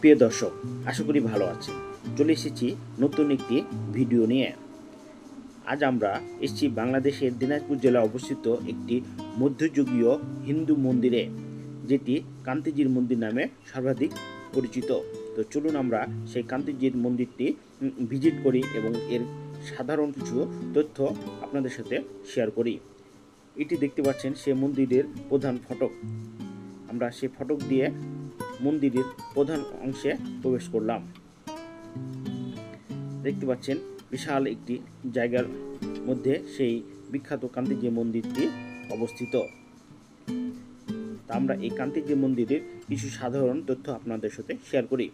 প্রিয় দর্শক, আশা করি ভালো আছেন। চলে এসেছি নতুন একটি ভিডিও নিয়ে। আজ আমরা এসেছি বাংলাদেশের দিনাজপুর জেলা অবস্থিত একটি মধ্যযুগীয় হিন্দু মন্দিরে, যেটি কান্তিজির মন্দির নামে সর্বাধিক পরিচিত। তো চলুন আমরা সেই কান্তিজির মন্দিরটি ভিজিট করি এবং এর সাধারণ কিছু তথ্য আপনাদের সাথে শেয়ার করি। এটি দেখতে পাচ্ছেন সে মন্দিরের প্রধান ফটক। আমরা সেই ফটক দিয়ে মন্দিরের প্রধান অংশে প্রবেশ করলাম। দেখতে পাচ্ছেন, বিশাল একটি জায়গার মধ্যে সেই বিখ্যাত কান্তিজি মন্দিরটি অবস্থিত। আমরা এই কান্তিজি মন্দিরের কিছু সাধারণ তথ্য আপনাদের সাথে শেয়ার করি।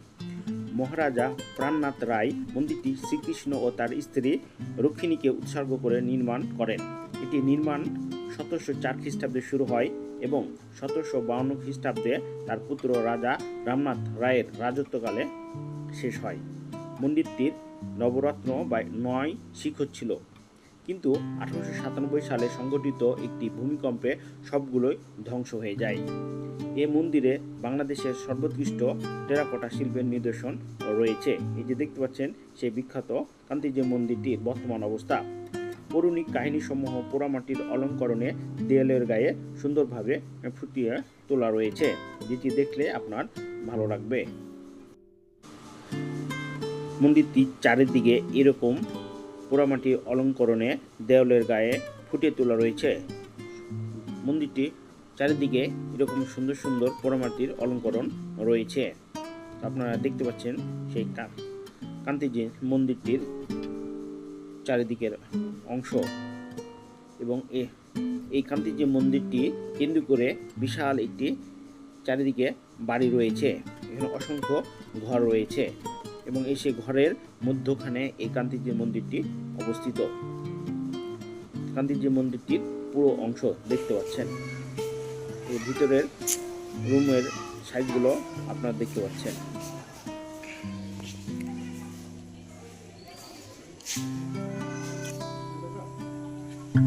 মহারাজা প্রাণনাথ রায় মন্দিরটি শ্রীকৃষ্ণ ও তার স্ত্রী রক্ষিণীকে উৎসর্গ করে নির্মাণ করেন। এটি নির্মাণ সতেরোশো চার খ্রিস্টাব্দে শুরু হয়। এবং সতেরোশো বাউন্ন খ্রিস্টাব্দে তার পুত্র রাজা রামনাথ রায়ের রাজত্বকালে শেষ হয়। মন্দিরটির নবরত্ন বা নয় শিখর ছিল। কিন্তু আঠারোশো সাতানব্বই সালে সংগঠিত একটি ভূমিকম্পে সবগুলোই ধ্বংস হয়ে যায়। এ মন্দিরে বাংলাদেশের সর্বোৎকৃষ্ট টেরাকোটা শিল্পের নিদর্শন রয়েছে। এই যে দেখতে পাচ্ছেন, সেই বিখ্যাত কান্তিজি মন্দিরটির বর্তমান অবস্থা। পৌরাণিক কাহিনীসমূহ পোড়ামাটির অলঙ্করণে দেয়ালের গায়ে সুন্দরভাবে ফুটিয়ে তোলা রয়েছে। যেটি দেখলে আপনার ভালো লাগবে। মন্দিরটি চারিদিকে এরকম পোড়ামাটি অলঙ্করণে দেওয়ালের গায়ে ফুটিয়ে তোলা রয়েছে। মন্দিরটি চারিদিকে এরকম সুন্দর সুন্দর পোড়ামাটির অলঙ্করণ রয়েছে। আপনারা দেখতে পাচ্ছেন সেই কান্তিজি মন্দিরটির চারিদিকের অংশ। এবং এই কান্তিজি মন্দিরটি, কেন্দ্র করে বিশাল একটি চারিদিকে বাড়ি রয়েছে। এখানে অসংখ্য ঘর রয়েছে। এবং এই সেই ঘরের মধ্যখানে এই কান্তিজি মন্দিরটি অবস্থিত কান্তিজি মন্দিরটির পুরো অংশ দেখতে পাচ্ছেন। এই ভিতরের রুমের সাইজগুলো আপনারা দেখতে পাচ্ছেন। এই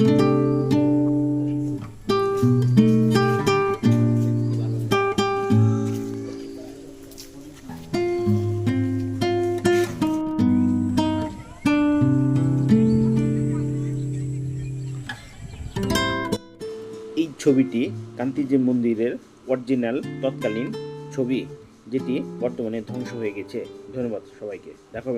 ছবিটি কান্তিজি মন্দিরের অরিজিনাল তৎকালীন ছবি, যেটি বর্তমানে ধ্বংস হয়ে গেছে। ধন্যবাদ সবাইকে। দেখা